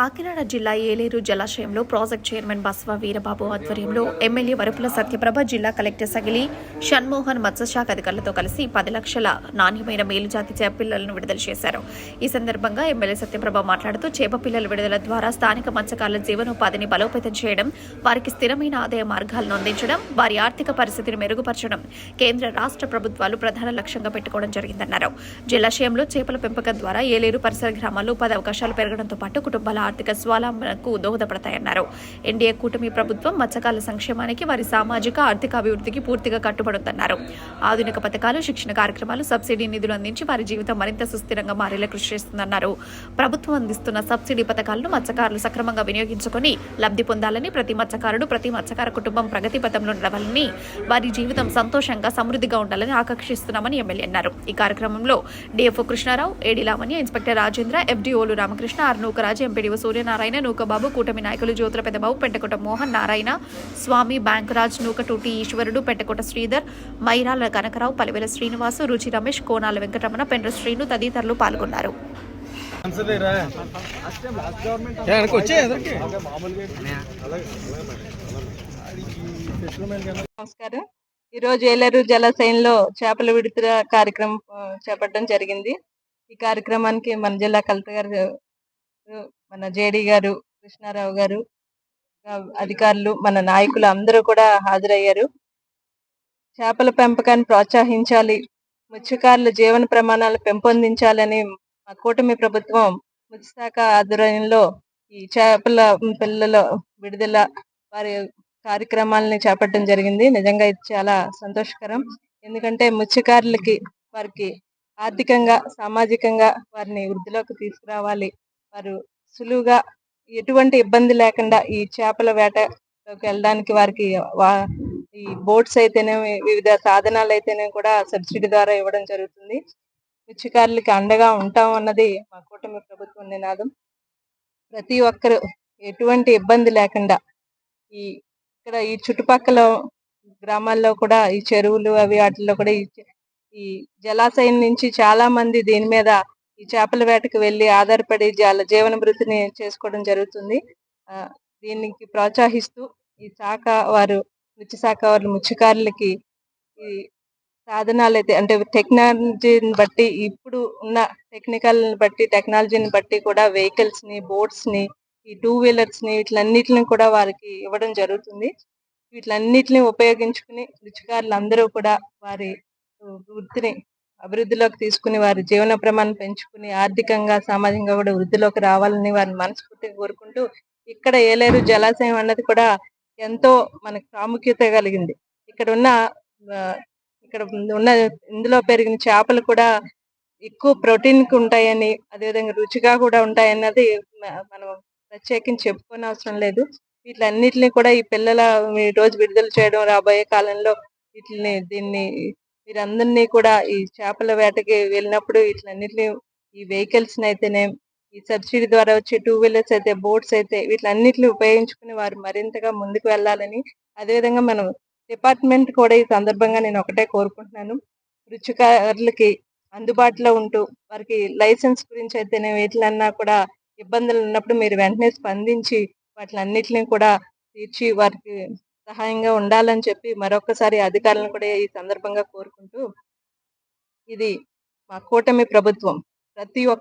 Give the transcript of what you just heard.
కాకినాడ జిల్లా ఏలేరు జలాశయంలో project chairman Basva Veerababu ఆధ్వర్యంలో ఎమ్మెల్యే వరపుల సత్యప్రభ జిల్లా కలెక్టర్ సగిలి షణ్మోహన్ మత్స్యశాఖ అధికారులతో కలిసి పది లక్షల నాణ్యమైన మేలుజాతి చేపపిల్లలను విడుదల చేశారు. ఈ సందర్భంగా ఎమ్మెల్యే సత్యప్రభ మాట్లాడుతూ చేప పిల్లల విడుదల ద్వారా స్థానిక మత్స్యకారుల జీవనోపాధిని బలోపేతం చేయడం వారికి స్థిరమైన ఆదాయ మార్గాలను అందించడం వారి ఆర్థిక పరిస్థితిని మెరుగుపరచడం కేంద్ర రాష్ట్ర ప్రభుత్వాలు ప్రధాన లక్ష్యంగా పెట్టుకోవడం జరిగిందన్నారు. జలాశయంలో చేపల పెంపకం ద్వారా ఏలేరు పరిసర గ్రామాల్లో ఉపాధి అవకాశాలు పెరగడంతో పాటు కుటుంబాల ఆర్థిక స్వావలంబనకు దోహదపడతాయన్నారు. ఎన్డీఏ కూటమి ప్రభుత్వం మత్స్యకారుల సంక్షేమానికి వారి సామాజిక ఆర్థిక అభివృద్ధికి పూర్తిగా కట్టుబడుతున్నారు ఆధునిక పథకాలు శిక్షణ కార్యక్రమాలు సబ్సిడీ నిధులు అందించి వారి జీవితం మరింత సుస్థిరంగా మారేలా కృషి చేస్తుందన్నారు. ప్రభుత్వం అందిస్తున్న సబ్సిడీ పథకాలను మత్స్యకారులు సక్రమంగా వినియోగించుకొని లబ్ధి పొందాలని ప్రతి మత్స్యకారుడు ప్రతి మత్స్యకార కుటుంబం ప్రగతి పథంలో నడవాలని వారి జీవితం సంతోషంగా సమృద్ధిగా ఉండాలని ఆకాంక్షిస్తున్నామని ఎమ్మెల్యే అన్నారు. ఈ కార్యక్రమంలో DFO Krishnarao AD Lavanya inspector Rajendra ఎఫ్డీఓలు Ramakrishna R MPD MPDO Suryanarayana Nookababu కూటమి నాయకులు జ్యోతుల పెద్దబాబు పెంటకోట మోహన్ నారాయణ స్వామి బ్యాంకరాజ్ నూకటూటి ఈశ్వరుడు పెంటకోట శ్రీధర్ మైరాల కనకరావు పలివేల శ్రీనివాసు రుచి రమేష్ కోనాల వెంకటరమణ పెండ్ర శ్రీను తదితరులు పాల్గొన్నారు. నమస్కారం. ఈరోజు ఏలేరు జలాశయంలో చేపల విడుదల కార్యక్రమం చేపట్టడం జరిగింది. ఈ కార్యక్రమానికి మన జిల్లా కలెక్టర్ గారు మన జేడీ గారు కృష్ణారావు గారు అధికారులు మన నాయకులు అందరూ కూడా హాజరయ్యారు. చేపల పెంపకాన్ని ప్రోత్సహించాలి మత్స్యకారుల జీవన ప్రమాణాలు పెంపొందించాలని మా కూటమి ప్రభుత్వం మత్స్యశాఖ ఆధ్వర్యంలో ఈ చేపల పిల్లల విడుదల వారి కార్యక్రమాలని చేపట్టడం జరిగింది. నిజంగా ఇది చాలా సంతోషకరం. ఎందుకంటే మత్స్యకారులకి వారికి ఆర్థికంగా సామాజికంగా వారిని వృద్ధిలోకి తీసుకురావాలి. వారు సులువుగా ఎటువంటి ఇబ్బంది లేకుండా ఈ చేపల వేటలోకి వెళ్ళడానికి వారికి వా- ఈ బోట్స్ అయితేనేమి వివిధ సాధనాలు అయితేనే కూడా సబ్సిడీ ద్వారా ఇవ్వడం జరుగుతుంది. మత్స్యకారులకి అండగా ఉంటాం అన్నది మా కూటమి ప్రభుత్వం నినాదం. ప్రతి ఒక్కరు ఎటువంటి ఇబ్బంది లేకుండా ఈ ఇక్కడ ఈ చుట్టుపక్కల గ్రామాల్లో కూడా ఈ చెరువులు అవి వాటిల్లో కూడా ఈ ఈ జలాశయం నుంచి చాలా మంది దీని మీద ఈ చేపల వేటకు వెళ్ళి ఆధారపడి వాళ్ళ జీవన వృత్తిని చేసుకోవడం జరుగుతుంది. దీనికి ప్రోత్సహిస్తూ ఈ శాఖ వారు మృత్యు శాఖ వారు మత్స్యకారులకి ఈ సాధనాలు అయితే అంటే టెక్నాలజీని బట్టి ఇప్పుడు ఉన్న టెక్నికల్ బట్టి టెక్నాలజీని బట్టి కూడా వెహికల్స్ని బోట్స్ని ఈ టూ వీలర్స్ని వీటిలన్నిటిని కూడా వారికి ఇవ్వడం జరుగుతుంది. వీటిలన్నిటిని ఉపయోగించుకుని రుచికారులు అందరూ కూడా వారి వృత్తిని అభివృద్ధిలోకి తీసుకుని వారి జీవన ప్రమాణం పెంచుకుని ఆర్థికంగా సామాజికంగా కూడా వృద్ధిలోకి రావాలని వారిని మనస్ఫూర్తిగా కోరుకుంటూ ఇక్కడ ఏలేరు జలాశయం అన్నది కూడా ఎంతో మనకు ప్రాముఖ్యత కలిగింది. ఇక్కడ ఉన్న ఇక్కడ ఉన్న ఇందులో పెరిగిన చేపలు కూడా ఎక్కువ ప్రోటీన్కి ఉంటాయని అదేవిధంగా రుచిగా కూడా ఉంటాయన్నది మనం ప్రత్యేకించి చెప్పుకోని అవసరం లేదు. వీటిలన్నిటిని కూడా ఈ పిల్లల ఈ రోజు విడుదల చేయడం రాబోయే కాలంలో వీటిని దీన్ని వీరందరినీ కూడా ఈ చేపల వేటకి వెళ్ళినప్పుడు వీటిలన్నిటిని ఈ వెహికల్స్ అయితేనే ఈ సబ్సిడీ ద్వారా వచ్చే టూ వీలర్స్ అయితే బోట్స్ అయితే వీటిలన్నిటిని ఉపయోగించుకుని వారు మరింతగా ముందుకు వెళ్ళాలని అదేవిధంగా మనం డిపార్ట్మెంట్ కూడా ఈ సందర్భంగా నేను ఒకటే కోరుకుంటున్నాను. రుచికారులకి అందుబాటులో ఉంటూ వారికి లైసెన్స్ గురించి అయితేనే వీటిలన్నా కూడా ఇబ్బందులు ఉన్నప్పుడు మీరు వెంటనే స్పందించి వాటిలన్నిటిని కూడా తీర్చి వారికి సహాయంగా ఉండాలని చెప్పి మరొకసారి అధికారులను కూడా ఈ సందర్భంగా కోరుకుంటూ ఇది మా కూటమి ప్రభుత్వం. ప్రతి ఒక్క